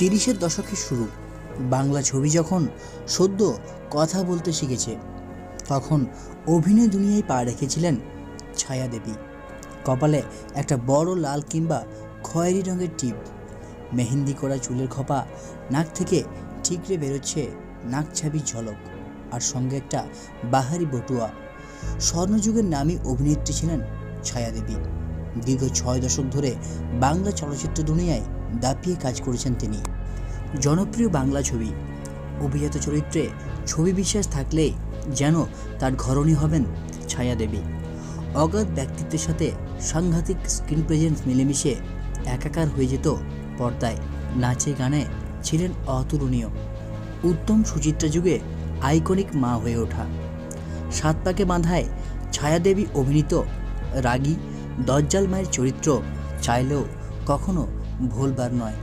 তিরিশের দশকের শুরু। বাংলা ছবি যখন সদ্য কথা বলতে শিখেছে, তখন অভিনয় দুনিয়ায় পা রেখেছিলেন ছায়া দেবী কপালে একটা বড় লাল কিংবা খয়েরি রঙের টিপ। মেহেন্দি করা চুলের খোপা নাক থেকে ঠিকরে বেরোচ্ছে নাক ছাবির ঝলক। আর সঙ্গে একটা বাহারি বটুয়া। স্বর্ণযুগের নামী অভিনেত্রী ছিলেন ছায়া দেবী দীর্ঘ ছয় দশক ধরে বাংলা চলচ্চিত্র দুনিয়ায় দাপিয়ে কাজ করেছেন তিনি। জনপ্রিয় বাংলা ছবি, অভিজাত চরিত্রে ছবি বিশ্বাস থাকলে যেন তার ঘরণী হবেন ছায়া দেবী। অগাধ ব্যক্তিত্বের সাথে সাংঘাতিক স্ক্রিন প্রেজেন্স মিলেমিশে একাকার হয়ে যেত পর্দায়। নাচে গানে ছিলেন অতুলনীয়। উত্তম সুচিত্রা যুগে আইকনিক মা হয়ে ওঠা। সাত পাকে বাঁধায় ছায়াদেবী অভিনীত রাগী, দজ্জাল মায়ের চরিত্র চাইলেও কখনো ভুলবার নয়।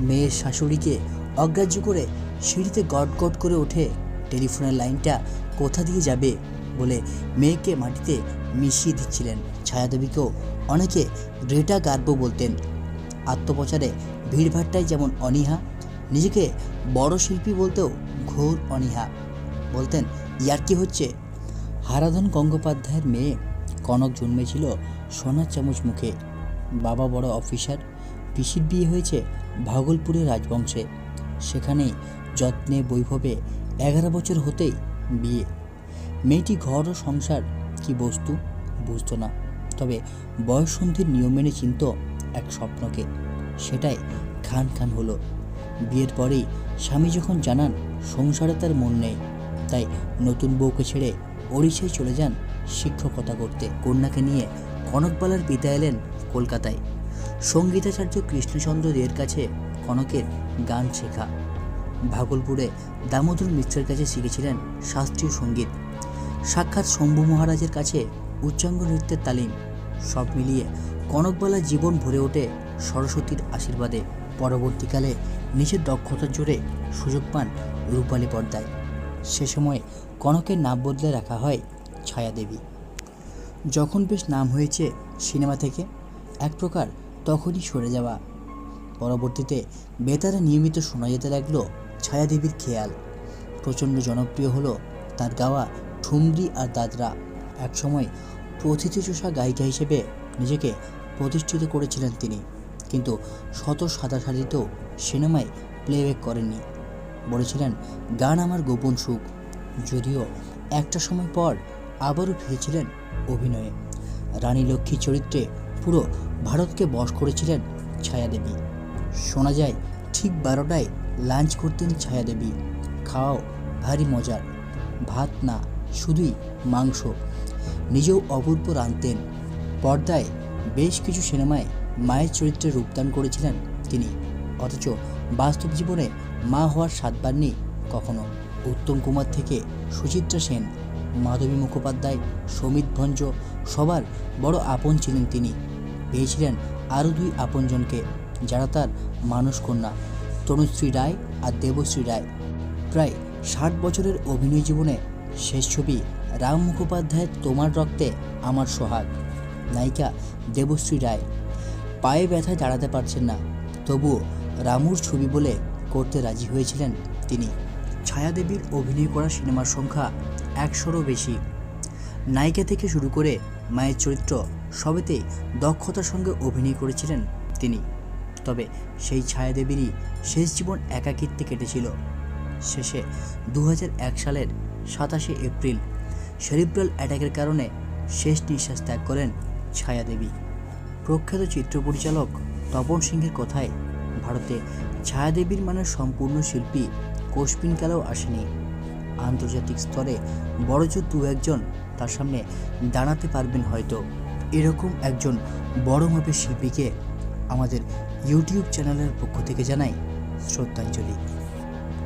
মেয়ের শাশুড়িকে অগ্রাহ্য করে সিঁড়িতে গট করে ওঠে। টেলিফোনের লাইনটা কোথা দিয়ে যাবে বলে মেয়েকে মাটিতে মিশিয়ে দিচ্ছিলেন। ছায়াদেবীকেও অনেকে গ্রেটা গার্ব বলতেন। আত্মপ্রচারে ভিড়ভাট্টায় যেমন অনীহা, নিজেকে বড় শিল্পী বলতেও ঘোর অনীহা। বলতেন, ইয়ার কি হচ্ছে? হারাধন গঙ্গোপাধ্যায়ের মেয়ে কনক জন্মেছিল সোনার চামচ মুখে। বাবা বড় অফিসার পিসির বিয়ে হয়েছে ভাগলপুরের রাজবংশে। সেখানেই যত্নে বৈভবে এগারো বছর হতেই বিয়ে। মেয়েটি ঘর ও সংসার কি বস্তু? বুঝতো না। তবে বয়সন্ধির নিয়ম মেনে চিনত এক স্বপ্নকে। সেটাই খান খান হলো। বিয়ের পরেই স্বামী যখন জানান সংসারে তার মন নেই, তাই নতুন বউকে ছেড়ে ওড়িশায় চলে যান শিক্ষকতা করতে। কন্যাকে নিয়ে কনকবালার পিতা এলেন কলকাতায়। সঙ্গীতাচার্য কৃষ্ণচন্দ্র দের কাছে কনকের গান শেখা। ভাগলপুরে দামোদর মিত্রের কাছে শিখেছিলেন শাস্ত্রীয় সংগীত। সাক্ষাৎ শম্ভু মহারাজের কাছে উচ্চাঙ্গ নৃত্যের তালিম। সব মিলিয়ে কনকবালার জীবন ভরে ওঠে সরস্বতীর আশীর্বাদে। পরবর্তীকালে নিজের দক্ষতার জোরে সুযোগ পান রূপালী পর্দায়। সে সময় কনকের নাম বদলে রাখা হয় ছায়াদেবী। যখন বেশ নাম হয়েছে সিনেমা থেকে, এক প্রকার তখনই সরে যাওয়া। পরবর্তীতে বেতারে নিয়মিত শোনা যেতে লাগল ছায়াদেবীর খেয়াল। প্রচণ্ড জনপ্রিয় হলো তার গাওয়া ঠুমরি আর দাদরা। একসময় প্রথিতিচোষা গায়িকা হিসেবে নিজেকে প্রতিষ্ঠিত করেছিলেন তিনি। কিন্তু শত সারিতেও সিনেমায় প্লেব্যাক করেননি। বলেছিলেন, গান আমার গোপন সুখ। যদিও একটা সময় পর আবারও ফিরেছিলেন অভিনয়ে। রানী লক্ষ্মী চরিত্রে পুরো ভারতকে বশ করেছিলেন ছায়াদেবী। শোনা যায়, ঠিক বারোটায় লাঞ্চ করতেন ছায়াদেবী। খাওয়াও ভারী মজার। ভাত না, শুধুই মাংস। নিজেও অপূর্ব রাঁধতেন। পর্দায় বেশ কিছু সিনেমায় মায়ের চরিত্রে রূপদান করেছিলেন তিনি। অথচ বাস্তব জীবনে মা হওয়ার স্বাদ পাননি কখনো। উত্তম কুমার থেকে সুচিত্রা সেন, মাধবী মুখোপাধ্যায়, সমিত ভঞ্জ সবার বড় আপন ছিলেন তিনি। পেয়েছিলেন আরও দুই আপনজনকে যারা তার মানুষ কন্যা, তনুশ্রী রায় আর দেবশ্রী রায়। প্রায় ষাট বছরের অভিনয় জীবনে শেষ ছবি রাম মুখোপাধ্যায়ের তোমার রক্তে আমার সোহাগ, নায়িকা দেবশ্রী রায়। পায়ে ব্যথায় দাঁড়াতে পারছেন না, তবুও রামুর ছবি বলে করতে রাজি হয়েছিলেন তিনি। ছায়াদেবীর অভিনয় করা সিনেমার সংখ্যা একশোরও বেশি। নায়িকা থেকে শুরু করে মায়ের চরিত্র সবেতেই দক্ষতার সঙ্গে অভিনয় করেছিলেন তিনি। তবে সেই ছায়াদেবীরই শেষ জীবন একাকিত্বে কেটেছিল। শেষে দু হাজার এক সালের সাতাশে এপ্রিল সেরিব্রাল অ্যাটাকের কারণে শেষ নিঃশ্বাস ত্যাগ করেন ছায়াদেবী। প্রখ্যাত চিত্র পরিচালক তপন সিংহের কথায়, ভারতে ছায়াদেবীর মানের সম্পূর্ণ শিল্পী কোশপিন কালেও আসেনি। আন্তর্জাতিক স্তরে বড়জোর দু একজন তার সামনে দাঁড়াতে পারবেন হয়তো। এরকম একজন বড় মাপের শিল্পীকে আমাদের ইউটিউব চ্যানেলের পক্ষ থেকে জানাই শ্রদ্ধাঞ্জলি।